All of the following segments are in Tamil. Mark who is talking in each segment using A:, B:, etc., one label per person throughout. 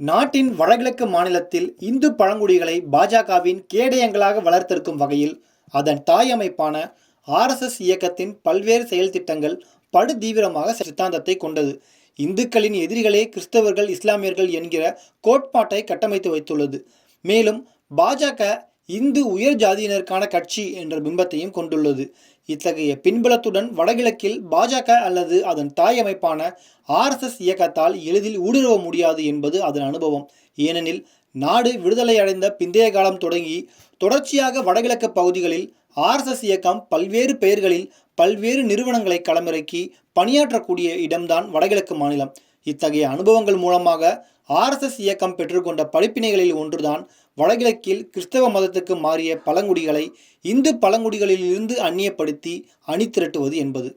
A: நாட்டின் வடகிழக்கு மாநிலத்தில் இந்து பழங்குடிகளை பாஜகவின் கேடயங்களாக வளர்த்திருக்கும் வகையில் அதன் தாய் அமைப்பான ஆர்எஸ்எஸ் இயக்கத்தின் பல்வேறு செயல் திட்டங்கள் படுதீவிரமாக சித்தாந்தத்தை கொண்டது. இந்துக்களின் எதிரிகளே கிறிஸ்தவர்கள் இஸ்லாமியர்கள் என்கிற கோட்பாட்டை கட்டமைத்து வைத்துள்ளது. மேலும் பாஜக இந்து உயர் ஜாதியினருக்கான கட்சி என்ற பிம்பத்தையும் கொண்டுள்ளது. இத்தகைய பின்புலத்துடன் வடகிழக்கில் பாஜக அல்லது அதன் தாய் அமைப்பான ஆர்எஸ்எஸ் இயக்கத்தால் எளிதில் ஊடுருவ முடியாது என்பது அதன் அனுபவம். ஏனெனில் நாடு விடுதலை அடைந்த பிந்தைய காலம் தொடங்கி தொடர்ச்சியாக வடகிழக்கு பகுதிகளில் ஆர்எஸ்எஸ் இயக்கம் பல்வேறு பெயர்களில் பல்வேறு நிறுவனங்களை களமிறக்கி பணியாற்றக்கூடிய இடம்தான் வடகிழக்கு மாநிலம். இத்தகைய அனுபவங்கள் மூலமாக ஆர்எஸ்எஸ் இயக்கம் பெற்றுக்கொண்ட படிப்பினைகளில் ஒன்றுதான் வடகிழக்கில் கிறிஸ்தவ மதத்துக்கு மாறிய பழங்குடிகளை இந்து பழங்குடிகளிலிருந்து அந்நியப்படுத்தி அணி திரட்டுவது என்பது.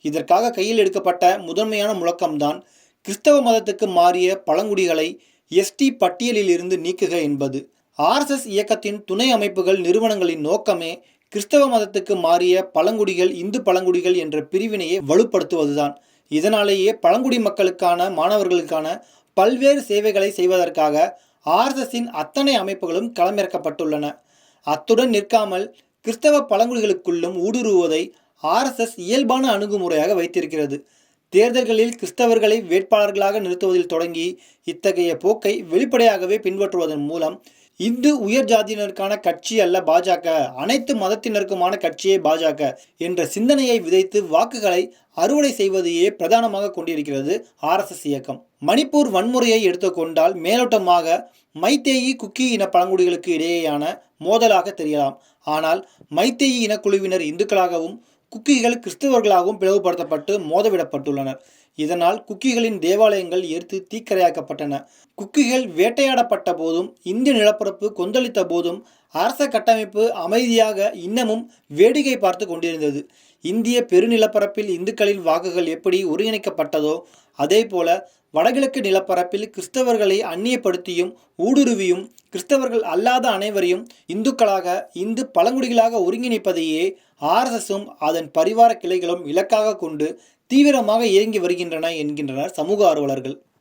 A: இதற்காக கையில் எடுக்கப்பட்ட முதன்மையான முழக்கம்தான் கிறிஸ்தவ மதத்துக்கு மாறிய பழங்குடிகளை எஸ்டி பட்டியலில் இருந்து நீக்குக என்பது. ஆர்எஸ்எஸ் இயக்கத்தின் துணை அமைப்புகள் நிறுவனங்களின் நோக்கமே கிறிஸ்தவ மதத்துக்கு மாறிய பழங்குடிகள் இந்து பழங்குடிகள் என்ற பிரிவினையை வலுப்படுத்துவதுதான். இதனாலேயே பழங்குடி மக்களுக்கான மாணவர்களுக்கான பல்வேறு சேவைகளை செய்வதற்காக ஆர்எஸ்எஸின் அத்தனை அமைப்புகளும் களமிறக்கப்பட்டுள்ளன. அத்துடன் நிற்காமல் கிறிஸ்தவ பழங்குடிகளுக்குள்ளும் ஊடுருவுவதை ஆர்எஸ்எஸ் இயல்பான அணுகுமுறையாக வைத்திருக்கிறது. தேர்தல்களில் கிறிஸ்தவர்களை வேட்பாளர்களாக நிறுத்துவதில் தொடங்கி இத்தகைய போக்கை வெளிப்படையாகவே பின்பற்றுவதன் மூலம் இந்து உயர் ஜாதியினருக்கான கட்சி அல்ல பாஜக. அனைத்து மதத்தினருக்குமான கட்சியே பாஜக என்ற சிந்தனையை விதைத்து வாக்குகளை அறுவடை செய்வதையே பிரதானமாக கொண்டிருக்கிறது ஆர்எஸ்எஸ் இயக்கம். மணிப்பூர் வன்முறையை எடுத்துக்கொண்டால் மேலோட்டமாக மைத்தேயி குக்கி இன பழங்குடிகளுக்கு இடையேயான மோதலாக தெரியலாம். ஆனால் மைத்தேயி இனக்குழுவினர் இந்துக்களாகவும் குக்கிகள் கிறிஸ்தவர்களாகவும் பிளவுபடுத்தப்பட்டு மோதவிடப்பட்டுள்ளனர் இதனால் குக்கிகளின் தேவாலயங்கள் எரித்து தீக்கரையாக்கப்பட்டன. குக்கிகள் வேட்டையாடப்பட்ட போதும் இந்திய நிலப்பரப்பு கொந்தளித்த போதும் அரச கட்டமைப்பு அமைதியாக இன்னமும் வேடிக்கை பார்த்து கொண்டிருந்தது. இந்திய பெருநிலப்பரப்பில் இந்துக்களின் வாக்குகள் எப்படி ஒருங்கிணைக்கப்பட்டதோ அதே போல வடகிழக்கு நிலப்பரப்பில் கிறிஸ்தவர்களை அந்நியப்படுத்தியும் ஊடுருவியும் கிறிஸ்தவர்கள் அல்லாத அனைவரையும் இந்துக்களாக இந்து பழங்குடிகளாக ஒருங்கிணைப்பதையே ஆர்எஸ்எஸும் அதன் பரிவார கிளைகளும் இலக்காக கொண்டு தீவிரமாக இயங்கி வருகின்றன என்கின்றனர் சமூக ஆர்வலர்கள்.